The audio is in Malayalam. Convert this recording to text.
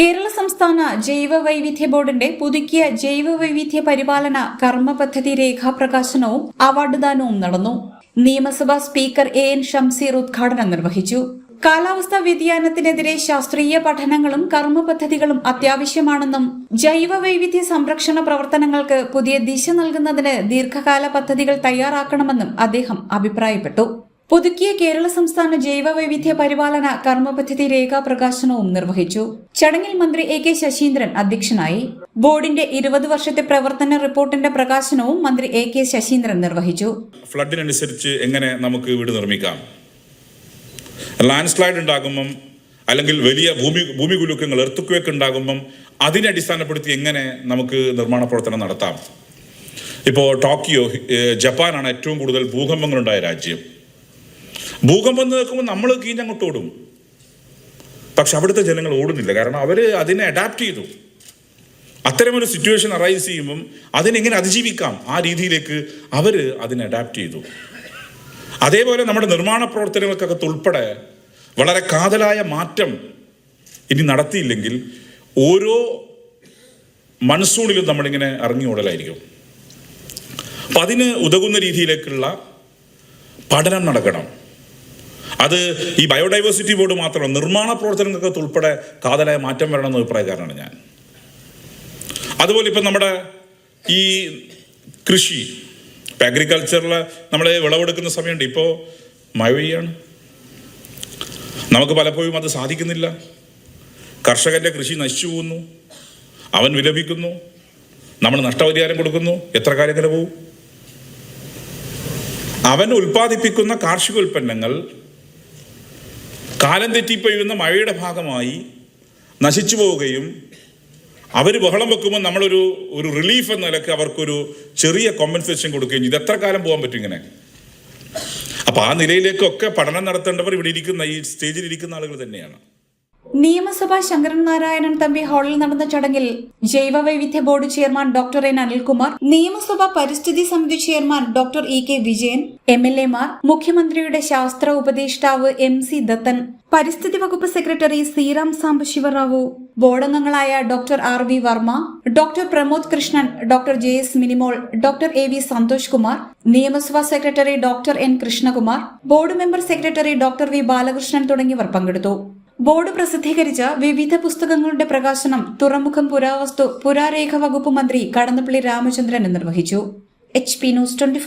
കേരള സംസ്ഥാന ജൈവ വൈവിധ്യ ബോർഡിന്റെ പുതുക്കിയ ജൈവ വൈവിധ്യ പരിപാലന കർമ്മ പദ്ധതി രേഖാപ്രകാശനവും അവാർഡ്ദാനവും നടന്നു. നിയമസഭാ സ്പീക്കർ എ എൻ ഷംസീർ ഉദ്ഘാടനം നിർവഹിച്ചു. കാലാവസ്ഥാ വ്യതിയാനത്തിനെതിരെ ശാസ്ത്രീയ പഠനങ്ങളും കർമ്മ പദ്ധതികളും അത്യാവശ്യമാണെന്നും ജൈവ വൈവിധ്യ സംരക്ഷണ പ്രവർത്തനങ്ങൾക്ക് പുതിയ ദിശ നൽകുന്നതിന് ദീർഘകാല പദ്ധതികൾ തയ്യാറാക്കണമെന്നും അദ്ദേഹം അഭിപ്രായപ്പെട്ടു. പുതുക്കിയ കേരള സംസ്ഥാന ജൈവ വൈവിധ്യ പരിപാലന കർമ്മ പദ്ധതി രേഖാപ്രകാശനവും നിർവഹിച്ചു. ചടങ്ങിൽ മന്ത്രി എ കെ ശശീന്ദ്രൻ അധ്യക്ഷനായി. ബോർഡിന്റെ ഇരുപത് വർഷത്തെ പ്രവർത്തന റിപ്പോർട്ടിന്റെ പ്രകാശനവും മന്ത്രി എ കെ ശശീന്ദ്രൻ നിർവഹിച്ചു. ഫ്ലഡിനനുസരിച്ച് എങ്ങനെ നമുക്ക് വീട് നിർമ്മിക്കാം? ലാൻഡ് സ്ലൈഡ് ഉണ്ടാകുമ്പം അല്ലെങ്കിൽ വലിയ ഭൂമി ഭൂമി കുലുക്കങ്ങൾ എർത്തുക്വേക്ക് ഉണ്ടാകുമ്പം അതിനെ അടിസ്ഥാനപ്പെടുത്തി എങ്ങനെ നമുക്ക് നിർമ്മാണ പ്രവർത്തനം നടത്താം? ഇപ്പോൾ ടോക്കിയോ ജപ്പാനാണ് ഏറ്റവും കൂടുതൽ ഭൂകമ്പങ്ങളുണ്ടായ രാജ്യം. ഭൂകമ്പം എന്ന് കേൾക്കുമ്പോൾ നമ്മൾ കീഞ്ഞങ്ങോട്ട് ഓടും. പക്ഷെ അവിടുത്തെ ജനങ്ങൾ ഓടുന്നില്ല. കാരണം അവർ അതിനെ അഡാപ്റ്റ് ചെയ്തു. അത്തരമൊരു സിറ്റുവേഷൻ അറൈസ് ചെയ്യുമ്പം അതിനെങ്ങനെ അതിജീവിക്കാം? ആ രീതിയിലേക്ക് അവർ അതിനെ അഡാപ്റ്റ് ചെയ്തു. അതേപോലെ നമ്മുടെ നിർമ്മാണ പ്രവർത്തനങ്ങൾക്കകത്ത് ഉൾപ്പെടെ വളരെ കാതലായ മാറ്റം ഇനി നടത്തിയില്ലെങ്കിൽ ഓരോ മൺസൂണിലും നമ്മളിങ്ങനെ ഇറങ്ങി ഓടലായിരിക്കും. അപ്പം അതിന് ഉതകുന്ന രീതിയിലേക്കുള്ള പഠനം നടക്കണം. അത് ഈ ബയോഡൈവേഴ്സിറ്റി ബോർഡ് മാത്രമല്ല നിർമ്മാണ പ്രവർത്തനങ്ങൾക്കൊക്കെ ഉൾപ്പെടെ കാതലായ മാറ്റം വരണമെന്ന അഭിപ്രായക്കാരനാണ് ഞാൻ. അതുപോലെ ഇപ്പം നമ്മുടെ ഈ കൃഷി ഇപ്പം അഗ്രികൾച്ചറിൽ നമ്മൾ വിളവെടുക്കുന്ന സമയമുണ്ട്. ഇപ്പോൾ മഴ പെയ്യാണ്. നമുക്ക് പലപ്പോഴും അത് സാധിക്കുന്നില്ല. കർഷകന്റെ കൃഷി നശിച്ചു പോകുന്നു. അവൻ വിലപിക്കുന്നു. നമ്മൾ നഷ്ടപരിഹാരം കൊടുക്കുന്നു. എത്ര കാര്യങ്ങൾ പോകും അവൻ ഉൽപ്പാദിപ്പിക്കുന്ന കാർഷിക ഉൽപ്പന്നങ്ങൾ കാലം തെറ്റിപ്പെയ്യുന്ന മഴയുടെ ഭാഗമായി നശിച്ചു പോവുകയും അവർ ബഹളം വെക്കുമ്പോൾ നമ്മളൊരു ഒരു റിലീഫ് എന്ന നിലയ്ക്ക് അവർക്കൊരു ചെറിയ കോമ്പൻസേഷൻ കൊടുക്കുകയും ഇത് എത്ര കാലം പോകാൻ പറ്റും ഇങ്ങനെ? അപ്പൊ ആ നിലയിലേക്കൊക്കെ പഠനം നടത്തേണ്ടവർ ഇവിടെ ഇരിക്കുന്ന ഈ സ്റ്റേജിൽ ഇരിക്കുന്ന ആളുകൾ തന്നെയാണ്. നിയമസഭ ശങ്കരൻ നാരായണൻ തമ്പി ഹാളിൽ നടന്ന ചടങ്ങിൽ ജൈവ വൈവിധ്യ board chairman doctor N Anilkumar നിയമസഭ പരിസ്ഥിതി സമിതി chairman doctor E K Vijayan M L എമാർ മുഖ്യമന്ത്രിയുടെ ശാസ്ത്ര ഉപദേഷ്ടാവ് എം സി ദത്തൻ പരിസ്ഥിതി വകുപ്പ് secretary Seeram Sambasivarao ബോർഡംഗങ്ങളായ doctor R V Varma doctor Pramod Krishnan doctor J S Minimol doctor A V Santhosh Kumar നിയമസഭാ secretary doctor N Krishnakumar board member secretary doctor V Balakrishnan തുടങ്ങിയവർ പങ്കെടുത്തു. ബോർഡ് പ്രസിദ്ധീകരിച്ച വിവിധ പുസ്തകങ്ങളുടെ പ്രകാശനം തുറമുഖം പുരാവസ്തു പുരാരേഖ വകുപ്പ് മന്ത്രി കടന്നപ്പള്ളി രാമചന്ദ്രൻ നിർവഹിച്ചു. H P news twenty